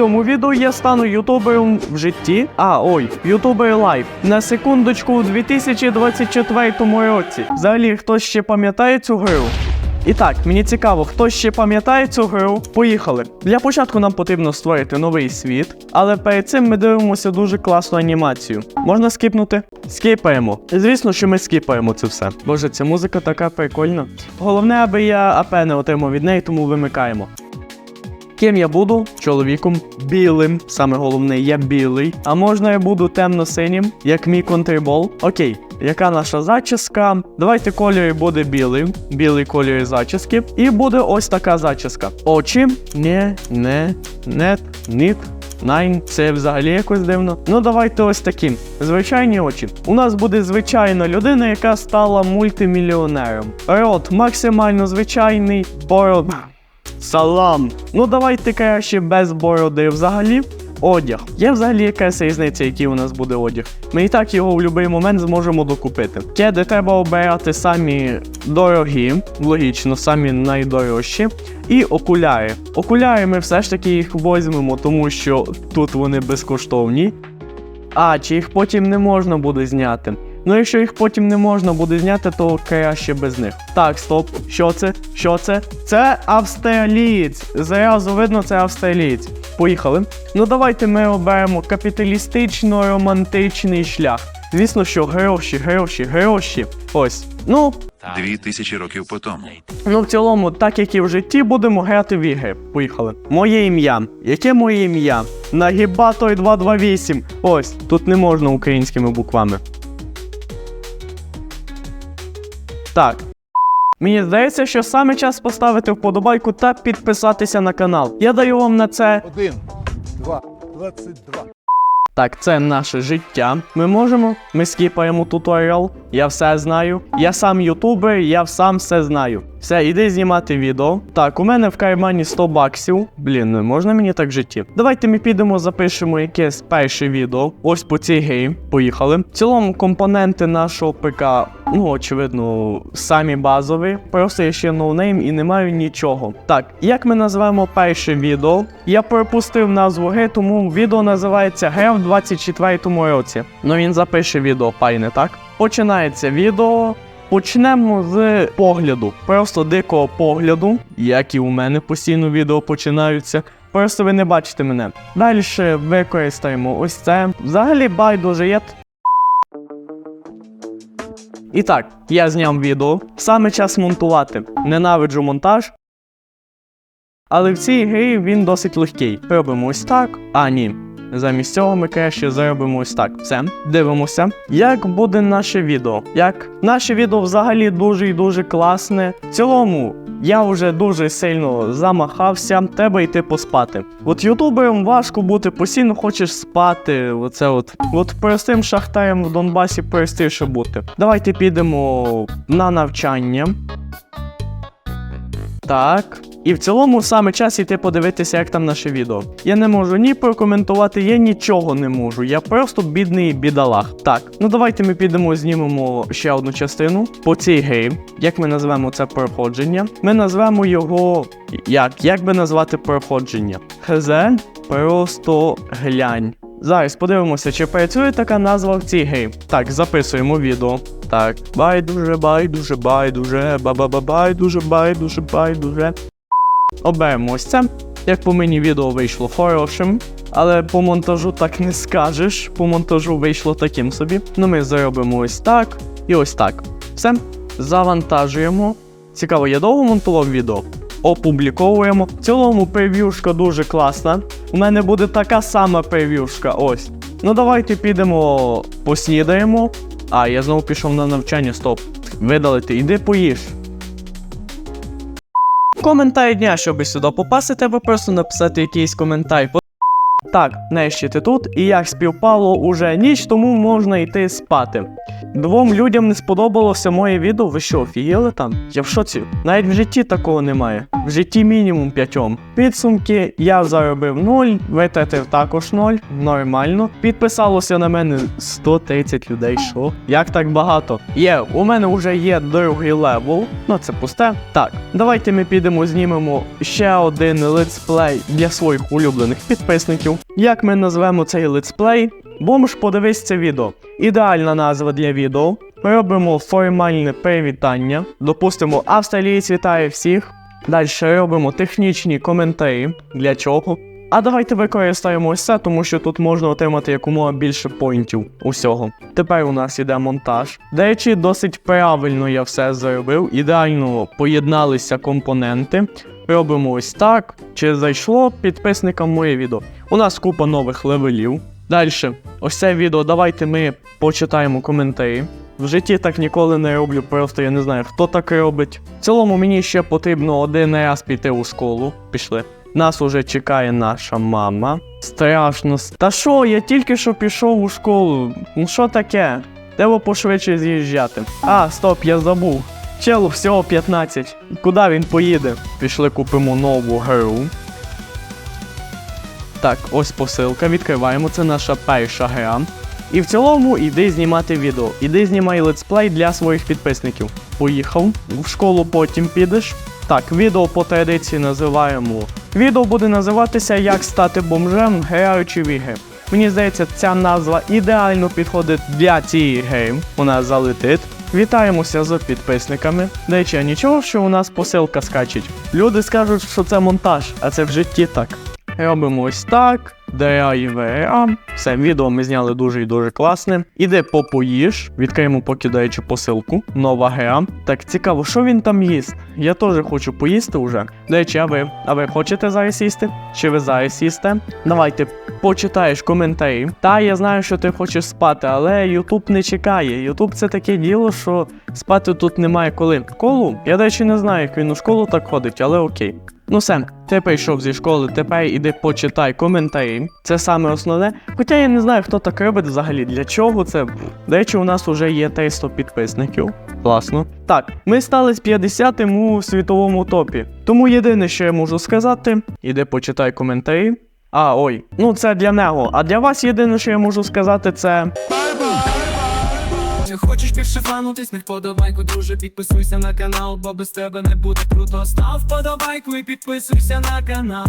цьому відео я стану ютубером в житті. А, ой, ютубер лайв. На секундочку, у 2024 році. Взагалі, хтось ще пам'ятає цю гру? І так, мені цікаво, хто ще пам'ятає цю гру? Поїхали. Для початку нам потрібно створити новий світ, але перед цим ми дивимося дуже класну анімацію. Можна скіпнути? Скіпаємо. Звісно, що ми скіпаємо це все. Боже, ця музика така прикольна. Головне, аби я АП не отримав від неї, тому вимикаємо. Ким я буду? Чоловіком білим. Саме головне, я білий. А можна я буду темно-синім, як мій контрибол. Окей, яка наша зачіска? Давайте кольор буде білий. Білий кольор зачіски. І буде ось така зачіска. Очі. Не, не, нет, ніт. Найн, це взагалі якось дивно. Ну давайте ось такі. Звичайні очі. У нас буде звичайна людина, яка стала мультимільйонером. Рот максимально звичайний. Бород. Салам. Ну давайте краще без бороди взагалі. Одяг. Є взагалі якась різниця, який у нас буде одяг. Ми і так його в будь-який момент зможемо докупити. Кеди треба обирати самі дорогі, логічно, самі найдорожчі. І окуляри. Окуляри ми все ж таки їх візьмемо, тому що тут вони безкоштовні. А, чи їх потім не можна буде зняти? Ну, якщо їх потім не можна буде зняти, то краще без них. Так, стоп. Що це? Що це? Це австралієць. Зразу видно, це австралієць. Поїхали. Ну давайте ми оберемо капіталістично-романтичний шлях. Звісно, що гроші, гроші, гроші. Ось. Ну, Дві тисячі років по тому. Ну, в цілому, так як і в житті, будемо грати в ігри. Поїхали. Моє ім'я. Яке моє ім'я? Нагібатор 228. Ось, тут не можна українськими буквами. Так. Мені здається, що саме час поставити вподобайку та підписатися на канал. Я даю вам на це Один, два, двадцять два. Так, це наше життя. Ми можемо. Ми скіпаємо туторіал. Я все знаю. Я сам ютубер, я сам все знаю. Все, іди знімати відео. Так, у мене в кармані 100 баксів. Блін, не можна мені так в житті. Давайте ми підемо, запишемо якесь перше відео. Ось по цій грі. Поїхали. В цілому компоненти нашого ПК, ну очевидно, самі базові. Просто я ще ноунейм і не маю нічого. Так, як ми назвемо перше відео? Я пропустив назву гри, тому відео називається Гра в 24-му році. Ну він запише відео, пайне, так? Починається відео. Почнемо з погляду. Просто дикого погляду, як і у мене постійно відео починаються. Просто ви не бачите мене. Далі використаємо ось це. Взагалі байдуже є. І так, я зняв відео. Саме час монтувати. Ненавиджу монтаж. Але в цій грі він досить легкий. Робимо ось так. А, ні. Замість цього ми краще зробимо ось так. Все, дивимося, як буде наше відео. Як наше відео взагалі дуже і дуже класне. В цілому, я вже дуже сильно замахався, треба йти поспати. От ютуберам важко бути, постійно хочеш спати. Оце от. От простим шахтарем в Донбасі простіше бути. Давайте підемо на навчання. Так. І в цілому саме час іти подивитися, як там наше відео. Я не можу ні прокоментувати, я нічого не можу. Я просто бідний бідалах. Так, ну давайте ми підемо, знімемо ще одну частину по цій грі. Як ми назвемо це проходження? Ми назвемо його. Як? Як би назвати проходження? Хз, просто глянь. Зараз подивимося, чи працює така назва в цій грі. Так, записуємо відео. Так, байдуже, байдуже, байдуже, ба-ба-ба, байдуже, байдуже, байдуже. Оберемо це. Як по мені відео вийшло хорошим, але по монтажу так не скажеш. По монтажу вийшло таким собі. Ну ми зробимо ось так і ось так. Все, завантажуємо. Цікаво, я довго монтував відео. Опубліковуємо. В цілому прев'юшка дуже класна. У мене буде така сама прев'юшка. Ось. Ну давайте підемо поснідаємо. А, я знову пішов на навчання, стоп. Видалити, іди поїж. Коментар дня, щоби сюди попасти, треба просто написати якийсь коментар. Так, нарешті ти тут, і як співпало уже ніч, тому можна йти спати. Двом людям не сподобалося моє відео. Ви що, офігіли там? Я в шоці. Навіть в житті такого немає. В житті мінімум п'ятьом. підсумки. Я заробив 0, витратив також 0, нормально. Підписалося на мене 130 людей. Що? Як так багато? Є, у мене вже є другий левел. Ну це пусте. Так, давайте ми підемо знімемо ще один летсплей для своїх улюблених підписників. Як ми назвемо цей летсплей? Бомж, подивись це відео. Ідеальна назва для відео. Ми робимо формальне привітання. Допустимо, австралієць вітає всіх. Далі робимо технічні коментарі. Для чого? А давайте використаємо ось це, тому що тут можна отримати якомога більше поінтів усього. Тепер у нас іде монтаж. До речі, досить правильно я все зробив. Ідеально поєдналися компоненти. Робимо ось так. Чи зайшло підписникам моє відео? У нас купа нових левелів. Далі, ось це відео. Давайте ми почитаємо коментарі. В житті так ніколи не роблю, просто я не знаю, хто так робить. В цілому мені ще потрібно один раз піти у школу. Пішли. Нас уже чекає наша мама. Страшно. Та що, я тільки що пішов у школу. Ну що таке? Треба пошвидше з'їжджати. А, стоп, я забув. Челу всього 15. Куди він поїде? Пішли купимо нову гру. Так, ось посилка, відкриваємо, це наша перша гра. І в цілому іди знімати відео. Іди знімай летсплей для своїх підписників. Поїхав. В школу потім підеш. Так, відео по традиції називаємо. Відео буде називатися Як стати бомжем, граючи в ігри. Мені здається, ця назва ідеально підходить для цієї гри. У нас залетить. Вітаємося з підписниками. До речі, нічого, що у нас посилка скачить. Люди скажуть, що це монтаж, а це в житті так. Робимо ось так. Драйвера. Все, відео ми зняли дуже і дуже класне. Іде попоїж. Відкриємо покидаючи посилку. Нова геа. Так, цікаво, що він там їсть? Я теж хочу поїсти вже. До речі, а ви? А ви хочете зараз їсти? Чи ви зараз їсте? Давайте почитаєш коментарі. Та я знаю, що ти хочеш спати, але Ютуб не чекає. Ютуб це таке діло, що спати тут немає коли. Колу? Я, до речі, не знаю, як він у школу так ходить, але окей. Ну все, ти прийшов зі школи, тепер іди почитай коментарі. Це саме основне. Хоча я не знаю, хто так робить взагалі, для чого це. До речі, у нас вже є 300 підписників. Класно. Так, ми стали з 50-м у світовому топі. Тому єдине, що я можу сказати, іди почитай коментарі. А, ой, ну це для нього. А для вас єдине, що я можу сказати, це. Хочеш більше фанутись, не вподобайку, друже, підписуйся на канал, бо без тебе не буде круто. Став вподобайку і підписуйся на канал.